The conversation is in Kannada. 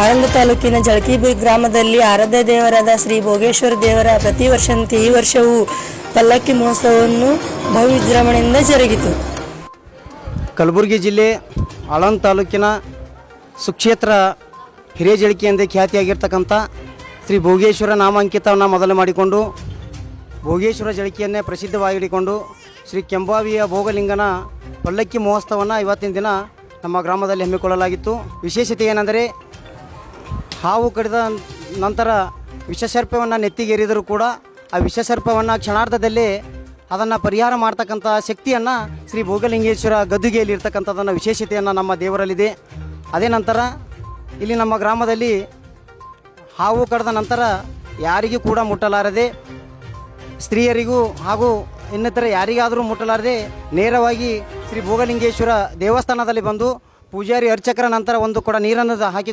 ಆಳಂದ ತಾಲೂಕಿನ ಜಳಕಿಬಿ ಗ್ರಾಮದಲ್ಲಿ ಆರಾಧ್ಯ ದೇವರಾದ ಶ್ರೀ ಭೋಗೇಶ್ವರ ದೇವರ ಪ್ರತಿ ವರ್ಷಂತೆ ಈ ವರ್ಷವೂ ಪಲ್ಲಕ್ಕಿ ಮಹೋತ್ಸವವನ್ನು ಬಹು ವಿಜೃಂಭಣೆಯಿಂದ ಜರುಗಿತು. ಕಲಬುರಗಿ ಜಿಲ್ಲೆ ಆಳಂದ ತಾಲೂಕಿನ ಸುಕ್ಷೇತ್ರ ಹಿರೇಜಳಿಕೆ ಎಂದೇ ಖ್ಯಾತಿಯಾಗಿರ್ತಕ್ಕಂಥ ಶ್ರೀ ಭೋಗೇಶ್ವರ ನಾಮಾಂಕಿತವನ್ನು ಮೊದಲು ಮಾಡಿಕೊಂಡು ಭೋಗೇಶ್ವರ ಜಳಿಕೆಯನ್ನೇ ಪ್ರಸಿದ್ಧವಾಗಿಡಿಕೊಂಡು ಶ್ರೀ ಕೆಂಬಾವಿಯ ಭೋಗಲಿಂಗನ ಪಲ್ಲಕ್ಕಿ ಮಹೋತ್ಸವವನ್ನು ಇವತ್ತಿನ ದಿನ ನಮ್ಮ ಗ್ರಾಮದಲ್ಲಿ ಹಮ್ಮಿಕೊಳ್ಳಲಾಗಿತ್ತು. ವಿಶೇಷತೆ ಏನೆಂದರೆ ಹಾವು ಕಡಿದ ನಂತರ ವಿಷಸರ್ಪವನ್ನು ನೆತ್ತಿಗೇರಿದರೂ ಕೂಡ ಆ ವಿಷಸರ್ಪವನ್ನು ಕ್ಷಣಾರ್ಧದಲ್ಲಿ ಅದನ್ನು ಪರಿಹಾರ ಮಾಡ್ತಕ್ಕಂಥ ಶಕ್ತಿಯನ್ನು ಶ್ರೀ ಭೋಗಲಿಂಗೇಶ್ವರ ಗದ್ದುಗೆಯಲ್ಲಿ ಇರ್ತಕ್ಕಂಥದ್ದನ್ನು ವಿಶೇಷತೆಯನ್ನು ನಮ್ಮ ದೇವರಲ್ಲಿದೆ. ಅದೇ ನಂತರ ಇಲ್ಲಿ ನಮ್ಮ ಗ್ರಾಮದಲ್ಲಿ ಹಾವು ಕಡಿದ ನಂತರ ಯಾರಿಗೂ ಕೂಡ ಮುಟ್ಟಲಾರದೆ, ಸ್ತ್ರೀಯರಿಗೂ ಹಾಗೂ ಇನ್ನಿತರ ಯಾರಿಗಾದರೂ ಮುಟ್ಟಲಾರದೆ ನೇರವಾಗಿ ಶ್ರೀ ಭೋಗಲಿಂಗೇಶ್ವರ ದೇವಸ್ಥಾನದಲ್ಲಿ ಬಂದು ಪೂಜಾರಿ ಅರ್ಚಕರ ನಂತರ ಒಂದು ಕೂಡ ನೀರನ್ನು ಹಾಕಿ